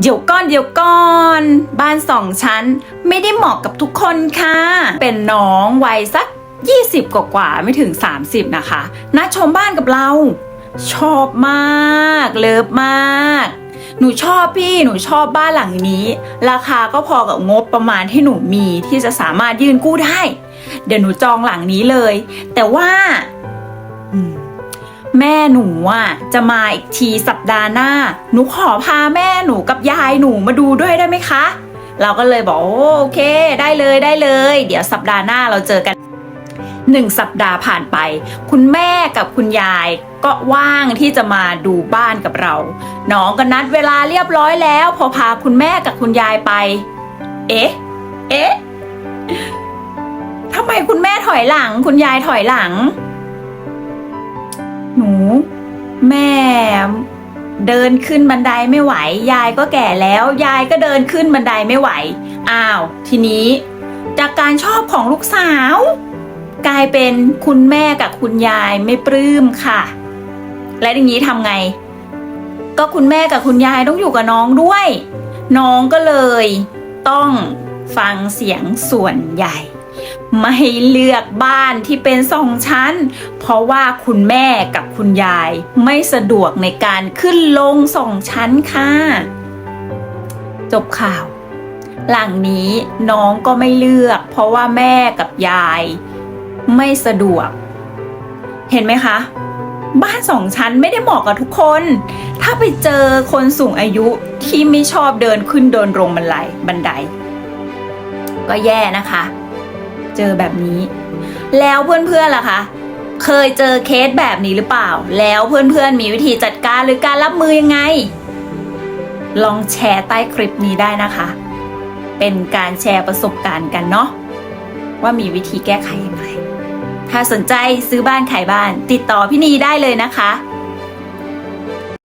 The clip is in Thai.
เดี๋ยวก่อนเดี๋ยวก่อน บ้านสองชั้นไม่ได้เหมาะกับทุกคนค่ะ เป็นน้องวัยสัก 20 กว่ากว่าไม่ถึง 30 นะคะน่าชมบ้านกับเรา ชอบมาก เลิฟมาก หนูชอบพี่หนูชอบบ้านหลังนี้ ราคาก็พอกับงบประมาณที่หนูมีที่จะสามารถยื่นกู้ได้ เดี๋ยวหนูจองหลังนี้เลย แต่ว่า อืม แม่หนูอะจะมาอีกทีสัปดาห์หน้า หนูขอพาแม่หนูกับยายหนูมาดูด้วยได้ไหมคะ เราก็เลยบอกโอเค ได้เลยได้เลย เดี๋ยวสัปดาห์หน้าเราเจอกันหนึ่งสัปดาห์ผ่านไป คุณแม่กับคุณยายก็ว่างที่จะมาดูบ้านกับเรา น้องก็นัดเวลาเรียบร้อยแล้ว พอพาคุณแม่กับคุณยายไป เอ๊ะ เอ๊ะทำไมคุณแม่ถอยหลัง คุณยายถอยหลัง หนู แม่ เดินขึ้นบันไดไม่ไหว ยายก็แก่แล้ว ยายก็เดินขึ้นบันไดไม่ไหว อ้าว ทีนี้ จากการชอบของลูกสาว กลายเป็นคุณแม่กับคุณยายไม่ปลื้มค่ะ และอย่างนี้ทำไง ก็คุณแม่กับคุณยายต้องอยู่กับน้องด้วย น้องก็เลย ต้องฟังเสียงส่วนใหญ่ ไม่เลือกบ้านที่เป็นสองชั้น เพราะว่าคุณแม่กับคุณยายไม่สะดวกในการขึ้นลงสองชั้นค่ะ จบข่าว หลังนี้น้องก็ไม่เลือก เพราะว่าแม่กับยาย ไม่สะดวก เห็นไหมคะ บ้านสองชั้นไม่ได้เหมาะกับทุกคน ถ้าไปเจอคนสูงอายุที่ไม่ชอบเดินขึ้นเดินลงบันไดบันได ก็แย่นะคะ เจอแบบนี้ แล้วเพื่อนๆล่ะคะ เคยเจอเคสแบบนี้หรือเปล่า แล้วเพื่อนๆมีวิธีจัดการหรือการรับมือยังไง ลองแชร์ใต้คลิปนี้ได้นะคะ เป็นการแชร์ประสบการณ์กันเนาะว่ามีวิธีแก้ไขยังไงถ้าสนใจซื้อบ้านขายบ้าน ติดต่อพี่นีได้เลยนะคะ